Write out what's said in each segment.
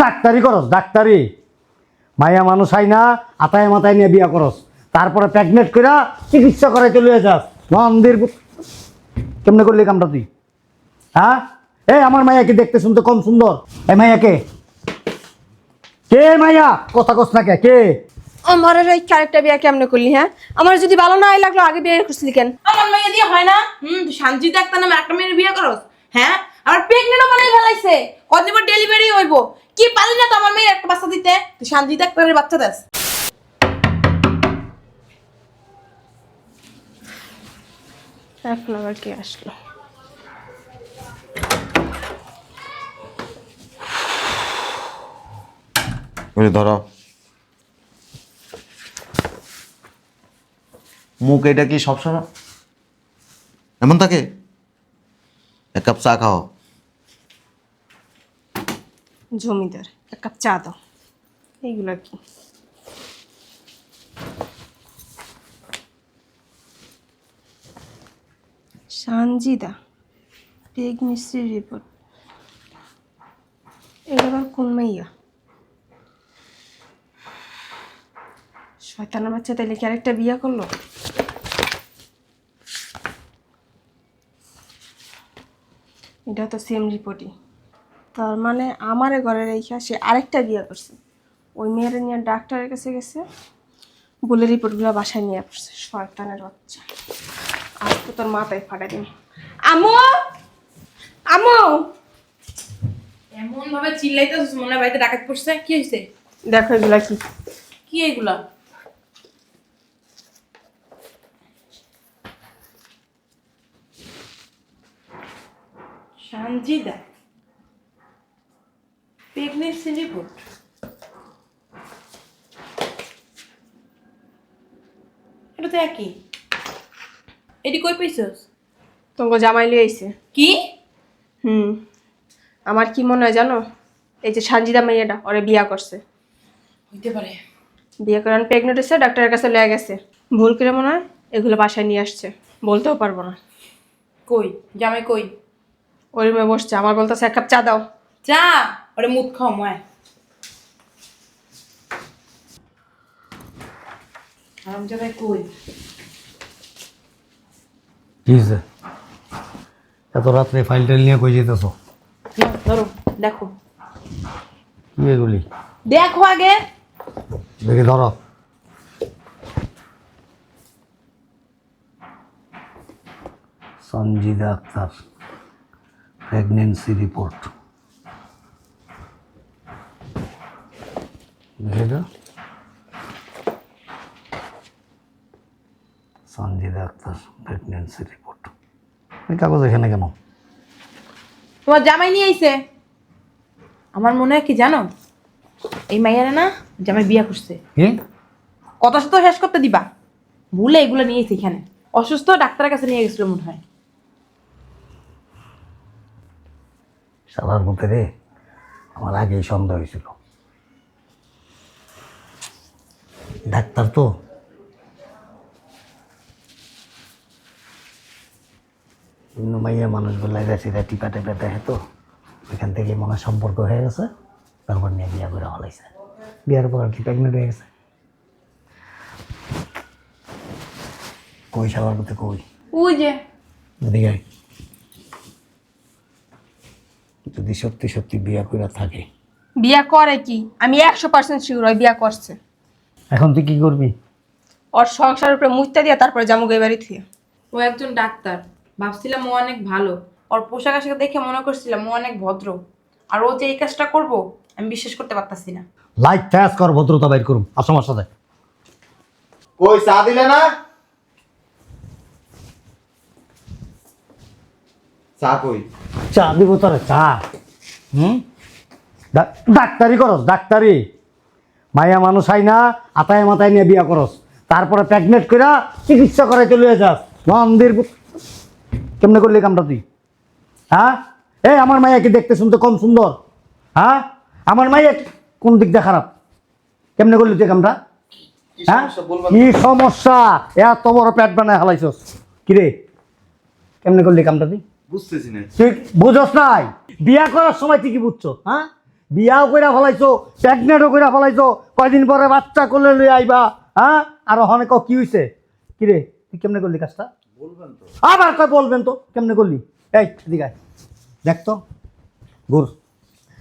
ডাক্তারি করস ডাক্তারি। মায়া মানুষ আই না আতায় মাথায় নিয়ে বিয়া করস। তারপরে প্রেগনেন্ট কইরা চিকিৎসা করাই চলে যাস। মন্দির কেমনে করলি কামটা তুই? হ্যাঁ? এই আমার মায়াকে দেখতে শুনতে কম সুন্দর। এই মায়াকে। কে মাইয়া কথা কস না কে? কে? আমার এই ক্যারেক্টার বিয়া কেমনে করলি হ্যাঁ? আমার যদি ভালো না লাগল আগে বিয়ে করছিলি কেন? আমার মেয়ে দিয়ে হয় না? হুম শান্তি ডাক্তার নামে একটা মেয়ের বিয়ে করস হ্যাঁ? আমার প্রেগনেন্টও বানাই ফেলাইছে। পর ডেলিভারি হইব। কি পারলি না তো আমার মেয়ের একটা বাচ্চা দিতে? তুই শান্তি ডাক্তারের বাচ্চা দেস। এখন আবার কে আসলো? ধরো। মুখ এটা কি সবসময়? এমন থাকে? এক কাপ চা খাও। জমিদার, এক কাপ চা দাও। এইগুলো কি। সানজিদা প্রেগনেন্সি রিপোর্ট এটা আবার কোন মাইয়া? শয়তানের বাচ্চা তাইলে কি আরেকটা বিয়া করল? এটা তো সেম রিপোর্টই তার মানে আমারে ঘরে রেখে সে আরেকটা বিয়ে করছে। ওই মেয়ের নিয়ে ডাক্তারের কাছে গেছে বলে রিপোর্টগুলো বাসায় নিয়ে আসছে শয়তানের বাচ্চা। আজ তো তোর মাথায় ফাটা দিন আমু আমু এমন ভাবে চিল্লাইতেছিস মনে বাড়িতে ডাকাত পড়ছে। কি হয়েছে দেখো এগুলা কি। কি এগুলা? সানজিদা। প্রেগনেন্সি রিপোর্ট এটা তো একই। এটি কই পাইছস তোমাকে জামাই লিয়ে আইছে। কি? হুম। আমার কি মনে হয় জানো? এই যে সানজিদা মেয়েটা ওরে বিয়া করছে। হইতে পারে। বিয়ে করান প্রেগনেন্ট হয়েছে ডাক্তারের কাছে লেগে গেছে। ভুল করে মনে হয় এগুলো বাসায় নিয়ে আসছে। বলতেও পারব না। কই? জামাই কই? ওই রুমে বসছে আমার বলতেছে এক কাপ চা দাও। চা? ওরে মুখ খাও ময় এত রাত্রে ফাইল টাইল নিয়ে কই যেতেছ ধরো দেখো কি এগুলি দেখো আগে দেখি ধরো সঞ্জিদা আক্তার প্রেগনেন্সি রিপোর্ট তো সঞ্জিদা আক্তার প্রেগনেন্সি রিপোর্ট এই কাগজ এখানে কেন? তোমার জামাই নিয়ে আইছে। আমার মনে হয় কি জানো? এই মাইয়ারা না জামাই বিয়া করছে। কি? কত শত শেষ করতে দিবা। ভুলে এগুলো নিয়ে এসে এখানে। অসুস্থ ডাক্তারের কাছে নিয়ে গেছিল মনে হয়। সাদার মধ্যে রে আমার আগেই সন্দেহ হয়েছিল। ডাক্তার তো। মাইয়া মানুষ বলে গেছে টিপা টেপা দেখে তো। ওইখান থেকে মনে সম্পর্ক হয়ে গেছে তারপর নিয়ে বিয়া করে হলাইছে বিয়ার পর আর কি প্রেগনেন্ট হয়ে গেছে। কই সাবার মধ্যে কই? ওই যে। এদিকে যদি সত্যি সত্যি বিয়া করে থাকে। বিয়া করে কি? আমি একশো পার্সেন্ট শিওর ওই বিয়া করছে। এখন তুই কি করবি? ওর সংসারের উপরে মুইতা দিয়া তারপরে জামু গই বাড়ি থুয়ে ও একজন ডাক্তার। ভাবছিলাম ও অনেক ভালো। ওর পোশাক আশাক দেখে মনে করছিলাম ও অনেক ভদ্র। আর ও যে এই কাজটা করব আমি বিশ্বাস করতে পারতাছি না। লাইট ফ্যাস কর ভদ্রতা বাইর করুন আসো আমার সাথে কই চা দিলে না? চা কই? চা দিব তোরে চা। হুম? ডাক্তারি করস ডাক্তারি। মায়া মানুষ আই না আতায় মাথায় নিয়ে বিয়া করস। তারপরে প্রেগনেন্ট কইরা চিকিৎসা করাই চলে যাস। মন্দির কেমনে করলি কামটা তুই? হ্যাঁ? এই আমার মায়াকে দেখতে শুনতে কম সুন্দর? হ্যাঁ? আমার মাইয়া কোন দিক দিয়ে খারাপ? কেমনে করলি তুই কামটা? হ্যাঁ? কি সমস্যা? এত বড় পেট বানায় হালাইছস। কিরে কেমনে করলি কামটা তুই? বুঝতেছি না। তুই বুঝস নাই? বিয়া করার সময় তুই কি বুঝছ হ্যাঁ? বিয়াও করে ফেলাইছো প্রেগনেন্টও করে ফেলাইছো কয়দিন পরে বাচ্চা করলে লই আইবা হ্যাঁ আর ওখানে ক কি হইছে? কিরে তুই কেমনে করলি কাজটা? বলবেন তো। আবার কয় বলবেন তো কেমনে করলি? এই আয়। দেখ তো গুর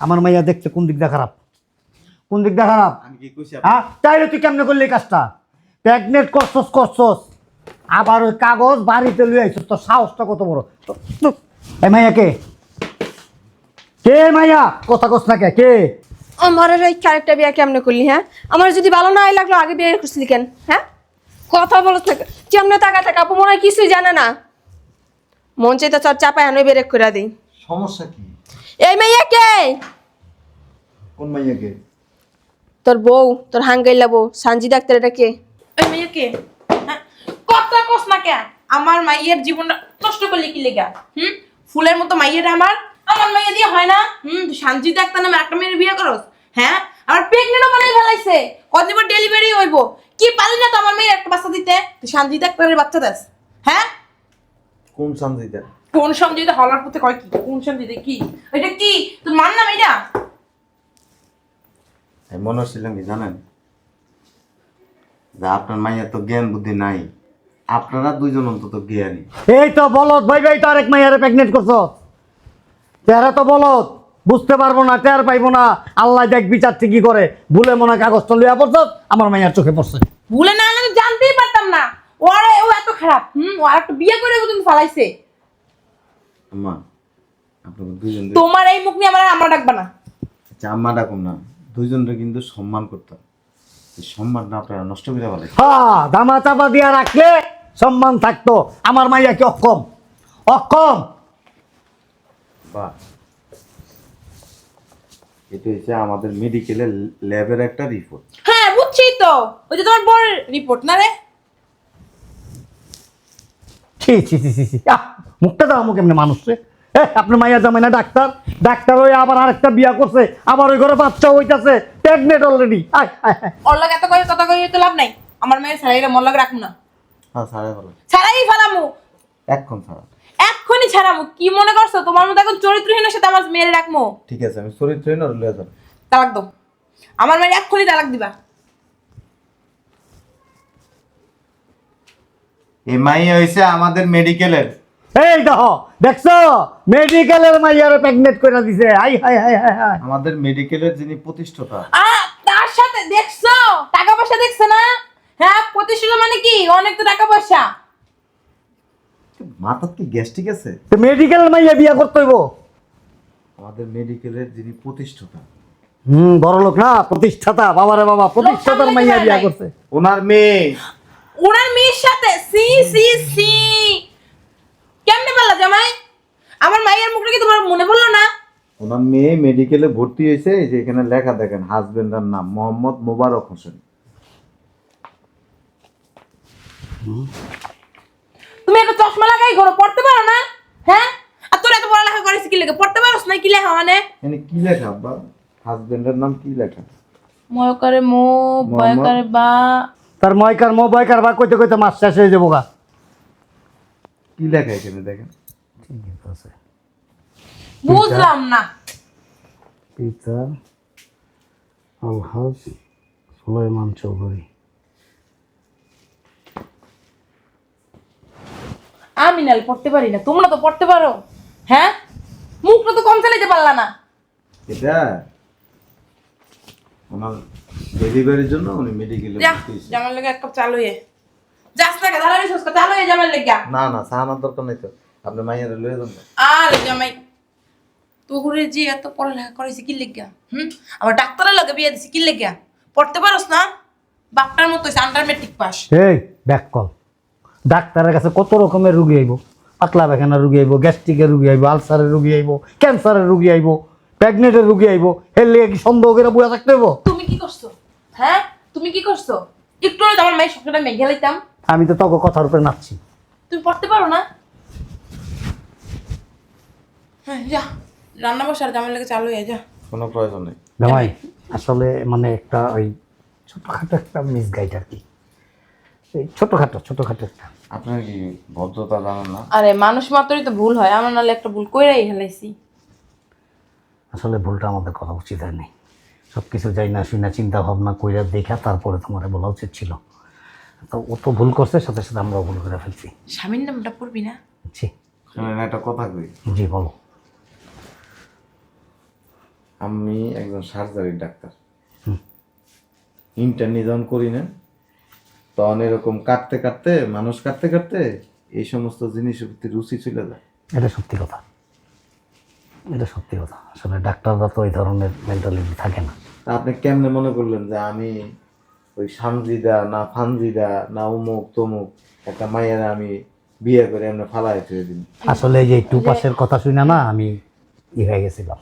আমার মাইয়া দেখছে কোন দিকটা খারাপ। কোন দিকটা খারাপ? আমি কি কইছি হ্যাঁ? তাইলে তুই কেমনে করলি কাজটা? প্রেগনেন্ট করছস করছস। আবার ওই কাগজ বাড়িতে লুই আইছস তোর সাহসটা কত বড়? এই মাইয়া কে কে মাইয়া? কথা কস না কে কে? আমার এই ক্যারেক্টার বিয়া কেমনে করলি হ্যাঁ? আমার যদি ভালো না লাগল আগে বিয়ে করছিলি কেন হ্যাঁ? কথা বলছ না কেন? কেমনে টাকা টাকা আপু মনে হয় কিছুই জানে না। মন চাইতে চর চাপায় আনো বেরেক করে দিই। সমস্যা কি? এই মেয়ে কে? কোন মাইয়াকে তোর বউ তোর হাঙ্গাইলা বউ সানজি ডাক্তার এটা কে? ওই মেয়েকে হ্যাঁ? কথা কস না কে? আমার মাইয়ের জীবনটা কষ্ট করলি কি লেগা? হুম? ফুলের মতো মাইয়ের আমার আমার মাইয়া দিয়ে হয় না? হুম নামে একটা মেয়ের বিয়ে করস? হ্যাঁ? আমার প্রেগনেন্টও বানাই ফেলাইছে। কদিন ডেলিভারি হইব। কি পারলি না তো আমার মেয়ের একটা বাচ্চা দিতে? তুই বাচ্চা দেস। হ্যাঁ? কোন সঞ্জিতা কোন হলার পথে কয় কি? কোন কি? এটা কি? তোর মান নাম এটা? মনে হচ্ছিলাম কি জানেন? যে আপনার মাইয়া তো জ্ঞান বুদ্ধি নাই। আপনারা দুইজন অন্তত জ্ঞানী। এই তো বলত ভাই ভাই তো আরেক মাইয়ারে প্রেগনেন্ট করছ। চেহারা তো বলত বুঝতে পারব না টের পাইবো না। আল্লাহ দেখ বিচারছে কি করে। ভুলে মনে কাগজটা লইয়া পড়ছ আমার মাইয়ার চোখে পড়ছে। ভুলে না হলে আমি জানতেই পারতাম না। ওরে ও এত খারাপ হুম ও আর একটা বিয়ে করে পর্যন্ত ফালাইছে। আম্মা আপনারা দুইজন তোমার এই মুখ নিয়ে আমার আমরা ডাকবা না। আচ্ছা আম্মা ডাকুন না। দুইজনরে কিন্তু সম্মান করতাম সম্মানটা আপনারা নষ্ট করে বলে হ্যাঁ দামা চাপা দিয়া রাখলে সম্মান থাকতো। আমার মাইয়া কি অক্ষম? অক্ষম! বাহ এটা হচ্ছে আমাদের মেডিকেলের ল্যাবের একটা রিপোর্ট হ্যাঁ বুঝছি তো। ওই যে তোমার বড় রিপোর্ট না রে? ছি ছি ছি ছি ছি আহ, মুখটা দাও মুখ এমনি মানুষ রে। এ, আপনার মাইয়া জামাই না ডাক্তার। ডাক্তার ওই আবার আরেকটা বিয়া করছে। আবার ওই ঘরে বাচ্চা হইতাছে। প্রেগনেন্ট অলরেডি আয় আয় আয়। ওর লাগে এত কই কথা কই তো লাভ নাই। আমার মেয়ে মন লাগে রাখব না। হ্যাঁ সাড়ে ভালো ছাড়াই ফেলামু। এক্ষণ ছাড়া। এক্ষুনি ছাড়ামু কি মনে করছ? তোমার মতো এখন চরিত্রহীনের সাথে আমার মেয়ের রাখব ঠিক আছে আমি চরিত্রহীন আর লয়ে যান তালাক দাও। আমার মেয়ের এক্ষুনি তালাক দিবা। এই মাইয়া হয়েছে আমাদের মেডিকেলের এই দেখো দেখছ? মেডিকেলের মাইয়ারে প্রেগনেন্ট করে দিছে। আই হাই হাই হাই হাই আমাদের মেডিকেলের যিনি প্রতিষ্ঠাতা। আ তার সাথে দেখছ? টাকা পয়সা দেখছ না? হ্যাঁ প্রতিষ্ঠিত মানে কি? অনেক তো টাকা পয়সা। মাথার কি গ্যাস্ট্রিক আছে? তো মেডিকেলের মাইয়া বিয়া করতে হইব। আমাদের মেডিকেলের যিনি প্রতিষ্ঠাতা। হুম বড় লোক না প্রতিষ্ঠাতা বাবারে বাবা প্রতিষ্ঠাতার মাইয়া বিয়া করছে। ওনার মেয়ে। ওনার মেয়ের সাথে সি সি সি। কেমনে পারলা জামাই? আমার মায়ের মুখটা কি তোমার মনে পড়ল না? ওনার মেয়ে মেডিকেলে ভর্তি হয়েছে এই যে এখানে লেখা দেখেন হাজবেন্ডার নাম মোহাম্মদ মোবারক হোসেন। তুমি একটা চশমা লাগাই ঘরে পড়তে পারো না? হ্যাঁ? আর তোর এত পড়ালেখা করিস কি লেগে? পড়তে পারোস না? কি লেখা মানে এখানে কি লেখা আব্বা? হাজবেন্ডের নাম কি লেখা? ময়কারে মো বয়কারে বা। তার ময়কার মো বয়কার বা কইতে কইতে মাস শেষ হয়ে যাব গা। কি লেখা এখানে দেখেন? ঠিক আছে বুঝলাম না। পিতা আলহাজ সুলাইমান চৌধুরী। আমি নাল পড়তে পারি না। তোমরা তো পড়তে পারো। হ্যাঁ? মুখটা তো কম চালাইতে পারলা না। এটা ওনার ডেলিভারির জন্য উনি মেডিকেলে জামার লেগে এক কাপ চালু হয়ে যাস না কে দাঁড়াবি সুস্কা চালু হয়ে জামার লেগে। না না সাহানার দরকার নেই তো। আপনি মাইয়ারে লয়ে যান। আর জামাই তোরে যে এত পড়ালেখা করেছি কি লেগা? হুম? আবার ডাক্তারের লগে বিয়ে দিছি কি লেগা? পড়তে পারোস না? বাপটার মতো আন্ডার মেট্রিক পাস এই ব্যাক কল ডাক্তারের কাছে কত রকমের রুগী আইব? পাতলা পায়খানা রুগী আইব গ্যাস্ট্রিকের রুগী আইব আলসারের রুগী আইব ক্যান্সারের রুগী আইব প্রেগনেন্টের রুগী আইব এর লেগে কি সন্দেহ করে বুয়া থাকতে হইব? তুমি কি করছ? হ্যাঁ? তুমি কি করছ? একটু হলে তো আমার মায়ের সবটা মেঘে লাইতাম। আমি তো তোকে কথার উপরে নাচছি। তুমি পড়তে পারো না? হ্যাঁ যা। রান্না বসার জামার লেগে চালু হয়ে যা। কোনো প্রয়োজন নেই। জামাই আসলে মানে একটা ওই ছোটখাটো একটা মিস গাইড আর কি। এই ছোটখাটো ছোটখাটো একটা। আপনার কি ভদ্রতা জানেন না? আরে মানুষ মাত্রই তো ভুল হয়। আমার নাহলে একটা ভুল কইরাই হেলাইছি আসলে ভুলটা আমাদের করা উচিত হয়নি। সব কিছু যাই না শুই না চিন্তা ভাবনা কইরা দেখা তারপরে তোমার বলা উচিত ছিল। তো ও তো ভুল করছে সাথে সাথে আমরাও ভুল করে ফেলছি। স্বামীর নামটা পড়বি না? জি শোনেন একটা কথা কই? জি বলো। আমি একজন সার্জারির ডাক্তার। হুম। ইন্টারনি যখন করি না। তখন এরকম কাটতে কাটতে মানুষ কাটতে কাটতে এই সমস্ত জিনিসের প্রতি রুচি চলে যায়। এটা সত্যি কথা। এটা সত্যি কথা। আসলে ডাক্তাররা তো এই ধরনের মেন্টালিটি থাকে না। আপনি কেমনে মনে করলেন যে আমি ওই সামজিদা না ফানজিদা না উমুক তমুক একটা মায়ের আমি বিয়ে করে এমনি ফালাই ফেলে দিন আসলে এই যে টু পাসের কথা শুনে না আমি ই হয়ে গেছিলাম।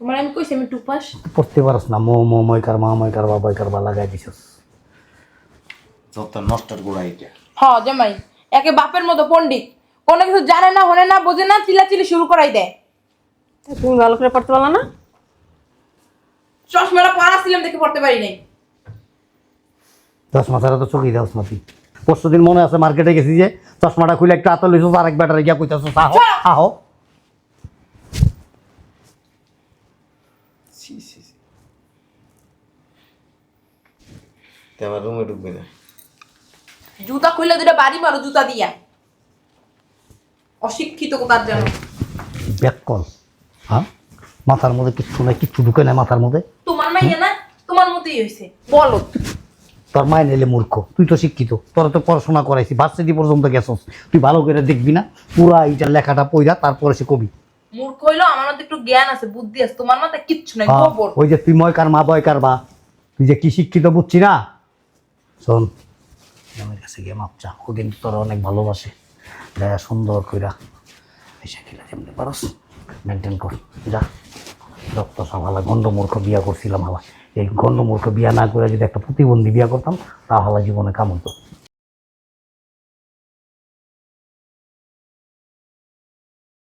তোমার আমি কইছি আমি টুপাস পড়তে পারস না। মো মো ময়কার মা ময়কার বা বয়কার বা লাগাই দিছস। যত নষ্টের গোড়া এটা হ জামাই। একে বাপের মতো পণ্ডিত। কোনো কিছু জানে না হনে না বোঝে না চিল্লাচিল্লি শুরু করাই দেয়। তুমি ভালো করে পড়তে পারল না? চশমাটা পরা ছিলাম দেখে পড়তে পারি নাই। দশ মাথারা তো চোখই দাও মাতি পরশু দিন মনে আছে মার্কেটে গেছি যে চশমাটা খুলে একটা আতল লইছো আরেক ব্যাটারে গিয়া কইতাছো আহো আহো। ছি ছি ছি। আমার রুমে ঢুকবি না। জুতা খুললে দুটা বাড়ি মারো জুতা দিয়া। অশিক্ষিত কোথার জন্য ব্যাক কল হ্যাঁ? মাথার মধ্যে কিচ্ছু নাই কিচ্ছু ঢুকে নাই মাথার মধ্যে। তোমার মাইয়া না? তোমার মতোই হয়েছে বলো। তোর মায় নিলে মূর্খ। তুই তো শিক্ষিত। তোরা তো পড়াশোনা করাইছি ভার্সিটি পর্যন্ত গেছস। তুই ভালো করে দেখবি না? পুরা এইটা লেখাটা পইরা তারপরে সে কবি। মূর্খ হইল আমার মধ্যে একটু জ্ঞান আছে বুদ্ধি আছে। তোমার মাথায় কিচ্ছু নাই হ্যাঁ, গোবর। ওই যে তুই ময়কার মা বয় বয়কার বা? তুই যে কি শিক্ষিত বুঝছি না? শোন আমার কাছে গিয়ে মাপ চা ও কিন্তু তোরা অনেক ভালোবাসে। দেখা সুন্দর কইরা এসে খেলে যেমনি পারস মেনটেন কর। যা। রক্ত সভালা গণ্ডমূর্খ বিয়া করছিলাম হালা। এই গণ্ডমূর্খ বিয়া না করে যদি একটা প্রতিবন্ধী বিয়া করতাম, তা হালা জীবনে কাম হতো